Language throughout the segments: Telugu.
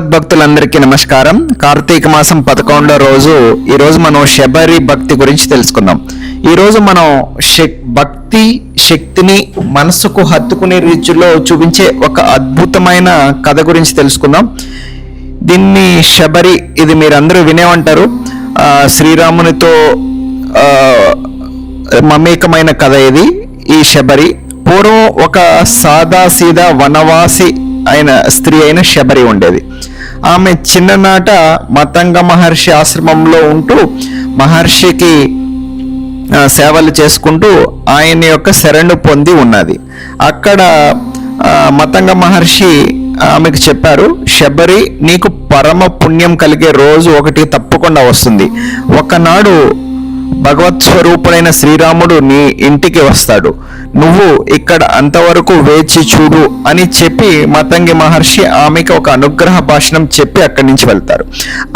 భగవద్భక్తులందరికీ నమస్కారం. కార్తీక మాసం పదకొండో రోజు ఈరోజు మనం శబరి భక్తి గురించి తెలుసుకుందాం. ఈరోజు మనం భక్తి శక్తిని మనసుకు హత్తుకునే రీతిలో చూపించే ఒక అద్భుతమైన కథ గురించి తెలుసుకుందాం. దీన్ని శబరి ఇది మీరందరూ వినే ఉంటారు శ్రీరామునితో మమేకమైన కథ ఇది ఈ శబరి. పూర్వం ఒక సాదా సీదా వనవాసి అయిన స్త్రీ అయిన శబరి ఉండేది. ఆమె చిన్ననాట మతంగ మహర్షి ఆశ్రమంలో ఉంటూ మహర్షికి సేవలు చేసుకుంటూ ఆయన యొక్క శరణు పొంది ఉన్నది. అక్కడ మతంగ మహర్షి ఆమెకు చెప్పారు శబరి నీకు పరమ పుణ్యం కలిగే రోజు ఒకటి తప్పకుండా వస్తుంది. ఒకనాడు భగవత్ స్వరూపుడైన శ్రీరాముడు నీ ఇంటికి వస్తాడు. నువ్వు ఇక్కడ అంతవరకు వేచి చూడు అని చెప్పి మతంగి మహర్షి ఆమెకి ఒక అనుగ్రహ భాషణం చెప్పి అక్కడి నుంచి వెళ్తారు.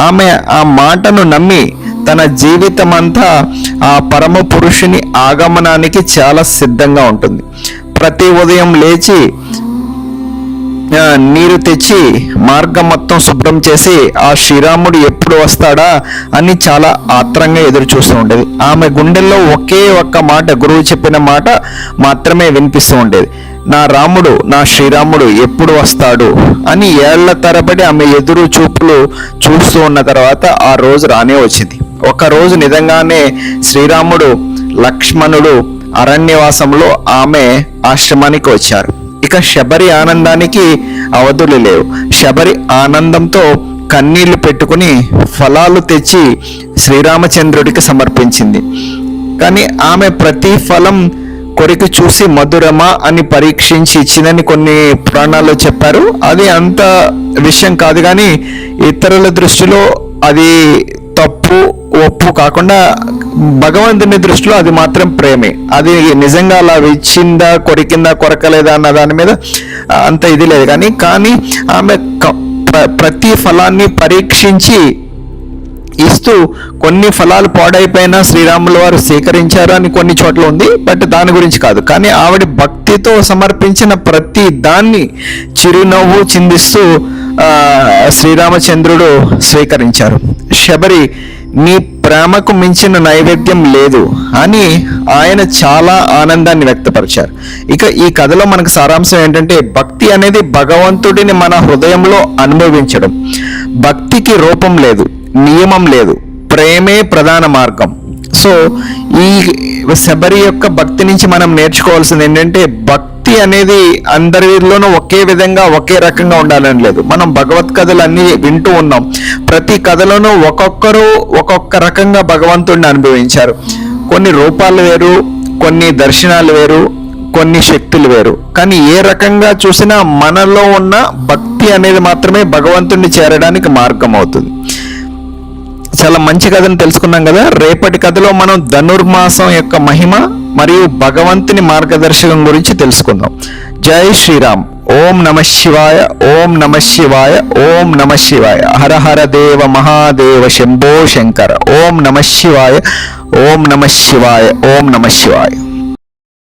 ఆమె ఆ మాటను నమ్మి తన జీవితమంతా ఆ పరమ పురుషుని ఆగమనానికి చాలా సిద్ధంగా ఉంటుంది. ప్రతి ఉదయం లేచి నీరు తెచ్చి మార్గం మొత్తం శుభ్రం చేసి ఆ శ్రీరాముడు ఎప్పుడు వస్తాడా అని చాలా ఆత్రంగా ఎదురు చూస్తూ ఉండేది. ఆమె గుండెల్లో ఒకే ఒక్క మాట గురువు చెప్పిన మాట మాత్రమే వినిపిస్తూ ఉండేది. నా రాముడు నా శ్రీరాముడు ఎప్పుడు వస్తాడు అని ఏళ్ళ తరబడి ఆమె ఎదురు చూపులు చూస్తూ ఉన్న తర్వాత ఆ రోజు రానే వచ్చింది. ఒకరోజు నిజంగానే శ్రీరాముడు లక్ష్మణుడు అరణ్యవాసంలో ఆమె ఆశ్రమానికి వచ్చారు. ఇక శబరి ఆనందానికి అవధులు లేవు. శబరి ఆనందంతో కన్నీళ్ళు పెట్టుకుని ఫలాలు తెచ్చి శ్రీరామచంద్రుడికి సమర్పించింది. కానీ ఆమె ప్రతి ఫలం కొరికి చూసి మధురమా అని పరీక్షించి ఇచ్చిందని కొన్ని పురాణాల్లో చెప్పారు. అది అంత విషయం కాదు కానీ ఇతరుల దృష్టిలో అది తప్పు ఒప్పు కాకుండా భగవంతుని దృష్టిలో అది మాత్రం ప్రేమే. అది నిజంగా అలా ఇచ్చిందా కొరికిందా కొరకలేదా అన్న దాని మీద అంత ఇది లేదు. కానీ కానీ ఆమె ప్ర- ప్రతి ఫలాన్ని పరీక్షించి ఇస్తూ కొన్ని ఫలాలు పాడైపోయినా శ్రీరాముల వారు స్వీకరించారు అని కొన్ని చోట్ల ఉంది బట్ దాని గురించి కాదు. కానీ ఆవిడ భక్తితో సమర్పించిన ప్రతి దాన్ని చిరునవ్వు చిందిస్తూ శ్రీరామచంద్రుడు స్వీకరించారు. శబరి నీ ప్రేమకు మించిన నైవేద్యం లేదు అని ఆయన చాలా ఆనందాన్ని వ్యక్తపరిచారు. ఇక ఈ కథలో మనకు సారాంశం ఏంటంటే భక్తి అనేది భగవంతుడిని మన హృదయంలో అనుభవించడం. భక్తికి రూపం లేదు నియమం లేదు ప్రేమే ప్రధాన మార్గం. సో ఈ శబరి యొక్క భక్తి నుంచి మనం నేర్చుకోవాల్సింది ఏంటంటే భక్తి అనేది అందరిలోనూ ఒకే విధంగా ఒకే రకంగా ఉండాలని లేదు. మనం భగవత్ కథలు అన్నీ వింటూ ఉన్నాం. ప్రతి కథలోనూ ఒక్కొక్కరు ఒక్కొక్క రకంగా భగవంతుడిని అనుభవించారు. కొన్ని రూపాలు వేరు కొన్ని దర్శనాలు వేరు కొన్ని శక్తులు వేరు. కానీ ఏ రకంగా చూసినా మనలో ఉన్న భక్తి అనేది మాత్రమే భగవంతుడిని చేరడానికి మార్గం అవుతుంది. చాలా మంచి కథను తెలుసుకున్నాం కదా. రేపటి కథలో మనం ధనుర్మాసం యొక్క మహిమ మరియు భగవంతుని మార్గదర్శకం గురించి తెలుసుకుందాం. జై శ్రీరామ్. ఓం నమ శివాయ ఓం నమ శివాయ ఓం నమ శివాయ. హర హర దేవ మహాదేవ శంభో శంకర. ఓం నమ శివాయ ఓం నమ శివాయ ఓం నమ శివాయ.